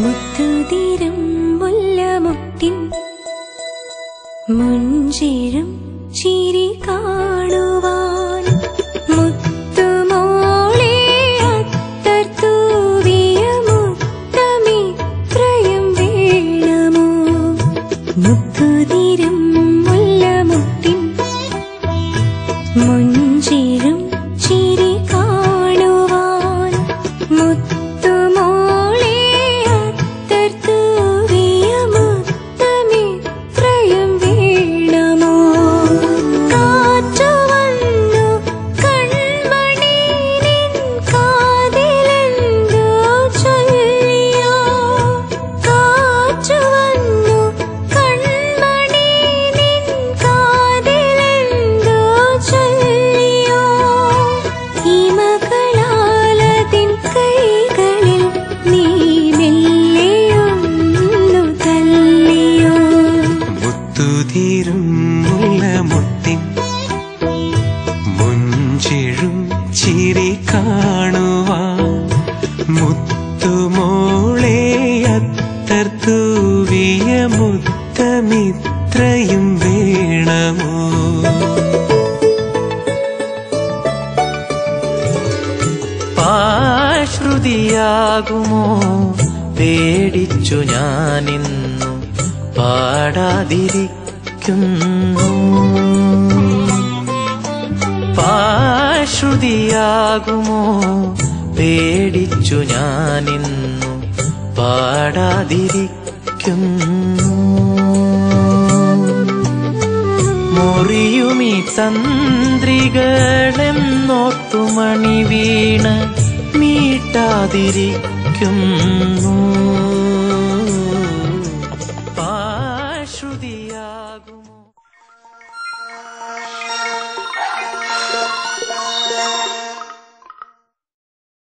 മുത്തുതീരം മുല്ലമുട്ടിൻ മുഞ്ചിഴും ചിരി കാണുവാൻ മുത്തുമോളെ അത്തർ തൂവിയ മുത്തമിത്രയും ചിരി കാണുവാൻ. മുത്തുമോളെ അത്തർത്തൂവിയ മുത്തമിത്രയും വേണമോ? പാശ്രുതിയാകുമോ? പേടിച്ചു ഞാനിന്നു പാടാതിരിക്കുന്നു. പാശ്രുതിയാകുമോ പേടിച്ചു ഞാനിന്നു പാടാതിരിക്കുന്നു. മുറിയുമീ തന്ത്രികളെന്നോർത്തു മണി വീണ് മീട്ടാതിരിക്കുന്നു. പാശ്രുതിയാകുമോ